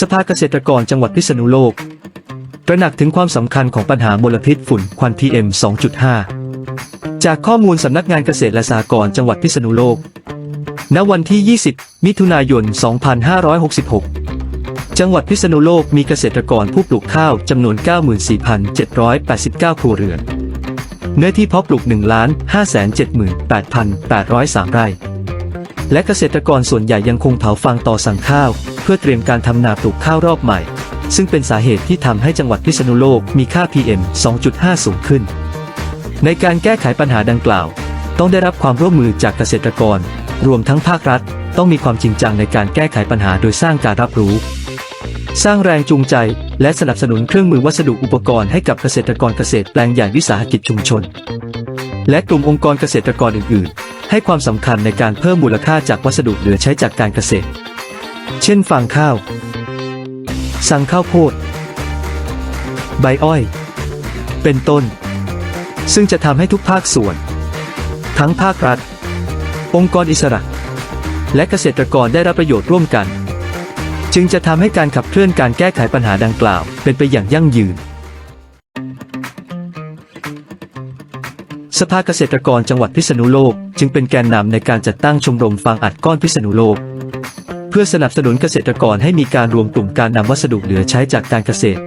สภาเกษตรกรจังหวัดพิษณุโลก ตระหนักถึงความสำคัญของปัญหามลพิษฝุ่นควัน PM 2.5 จากข้อมูลสำนักงานเกษตรและสหกรณ์จังหวัดพิษณุโลก ณ วันที่ 20 มิถุนายน 2566 จังหวัดพิษณุโลกมีเกษตรกรผู้ปลูกข้าวจำนวน 94,789 ครัวเรือน เนื้อที่เพาะปลูก 1,578,803 ไร่ และเกษตรกรส่วนใหญ่ยังคงเผาฟางต่อสั่งข้าว พื่อเตรียมการทำนาปลูกข้าวรอบใหม่ ซึ่งเป็นสาเหตุที่ทำให้จังหวัดพิษณุโลกมีค่า PM 2.5 สูงขึ้น ในการแก้ไขปัญหาดังกล่าว ต้องได้รับความร่วมมือจากเกษตรกร รวมทั้งภาครัฐ ต้องมีความจริงจังในการแก้ไขปัญหาโดยสร้างการรับรู้ สร้างแรงจูงใจ และสนับสนุนเครื่องมือวัสดุอุปกรณ์ให้กับเกษตรกรเกษตรแปลงใหญ่วิสาหกิจชุมชน และกลุ่มองค์กรเกษตรกรอื่น ๆ ให้ความสำคัญในการเพิ่มมูลค่าจากวัสดุเหลือใช้จากการเกษตร เช่นฟางข้าว สังข้าวโพด ใบอ้อย เป็นต้น ซึ่งจะทำให้ทุกภาคส่วน ทั้งภาครัฐ องค์กรอิสระ และเกษตรกรได้รับประโยชน์ร่วมกัน จึงจะทำให้การขับเคลื่อนการแก้ไขปัญหาดังกล่าว เป็นไปอย่างยั่งยืน สภาเกษตรกรจังหวัดพิษณุโลก จึงเป็นแกนนำในการจัดตั้งชมรมฟางอัดก้อนพิษณุโลก เพื่อสนับสนุนเกษตรกรให้มีการรวมกลุ่มการนำวัสดุเหลือใช้จากการเกษตร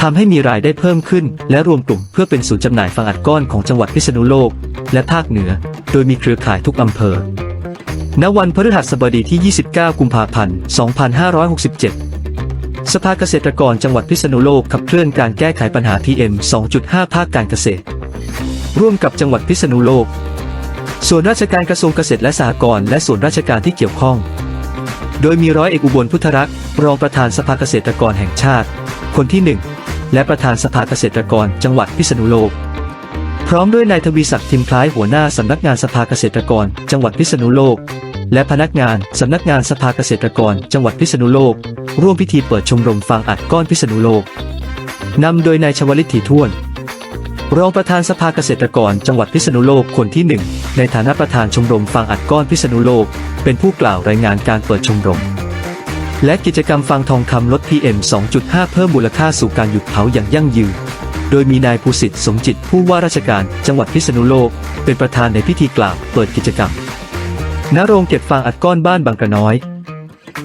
ทำให้มีรายได้เพิ่มขึ้น และรวมกลุ่มเพื่อเป็นศูนย์จำหน่ายฟางอัดก้อนของจังหวัดพิษณุโลก และภาคเหนือ โดยมีเครือข่ายทุกอำเภอ ณ วันพฤหัสบดีที่ 29 กุมภาพันธ์ 2567 สภาเกษตรกรจังหวัดพิษณุโลกขับเคลื่อนการแก้ไขปัญหา PM 2.5 ภาคการเกษตร ร่วมกับจังหวัดพิษณุโลก ส่วนราชการกระทรวงเกษตรและสหกรณ์และส่วนราชการที่เกี่ยวข้อง โดยมีร้อยเอกอุบลพุทธรักษ์รองประธานสภาเกษตรกรแห่งชาติ คนที่หนึ่งและประธานสภาเกษตรกรจังหวัดพิษณุโลก พร้อมด้วยนายทวีศักดิ์ทิมคล้ายหัวหน้าสำนักงานสภาเกษตรกร จังหวัดพิษณุโลก และพนักงานสำนักงานสภาเกษตรกร จังหวัดพิษณุโลก ร่วมพิธีเปิดชมรมฟางอัดก้อนพิษณุโลกนำโดยนายชวลิตถีท่วน รองประธานสภาเกษตรกรจังหวัดพิษณุโลกคนที่หนึ่งในฐานะประธานชมรมฟางอัดก้อนพิษณุโลก เป็นผู้กล่าวรายงานการเปิดชมรม และกิจกรรมฟางทองคำลด PM 2.5 เพิ่มมูลค่าสู่การหยุดเผาอย่างยั่งยืน โดยมีนายภูสิทธิ์สมจิตผู้ว่าราชการจังหวัดพิษณุโลก เป็นประธานในพิธีกล่าวเปิดกิจกรรมณโรงเก็บฟางอัดก้อนบ้านบางกระน้อย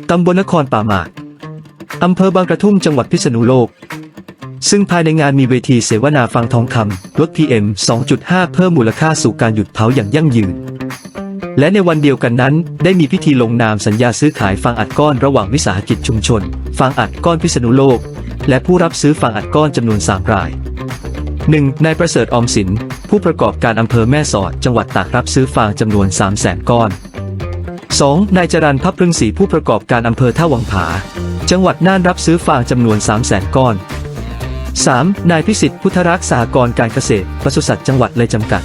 ตำบลนครป่าหมากอำเภอบางกระทุ่มจังหวัดพิษณุโลก ซึ่งภายในงานมีเวทีเสวนาฟังทองคำลด PM 2.5 เพิ่มมูลค่าสู่การหยุดเผาอย่างยั่งยืน และในวันเดียวกันนั้น ได้มีพิธีลงนามสัญญาซื้อขายฟางอัดก้อนระหว่างวิสาหกิจชุมชนฟางอัดก้อนพิษณุโลก และผู้รับซื้อฟางอัดก้อนจำนวน 3 ราย 1. นายประเสริฐออมสิน ผู้ประกอบการอำเภอแม่สอด จังหวัดตากรับซื้อฟางจำนวน 3 0 0แสนก้อน 2. นายจรันพับพรึงศรีผู้ประกอบการอำเภอท่าวังผา จังหวัดน่านรับซื้อฟางจำนวน 3 0 0แสนก้อน 3. นายพิสิทธิ์พุทธรักษ์สหกรการเกษตรปศุสัตว์จังหวัดเลยจำกัด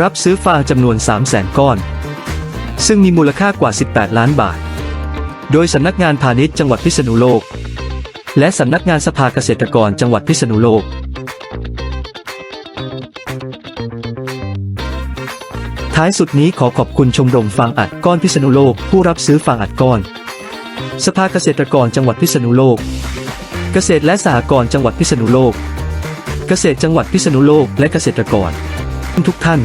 รับซื้อฟางจำนวน 3 0 0แสนก้อน ซึ่งมีมูลค่ากว่า 18 ล้านบาท โดยสำนักงานพาณิชย์จังหวัดพิษณุโลก และสำนักงานสภาเกษตรกรจังหวัดพิษณุโลก ท้ายสุดนี้ขอขอบคุณชมรมฟางอัดก้อนพิษณุโลก ผู้รับซื้อฟางอัดก้อน สภาเกษตรกรจังหวัดพิษณุโลก เกษตรและสหกรณ์จังหวัดพิษณุโลก เกษตรจังหวัดพิษณุโลกและเกษตรกร ทุกท่าน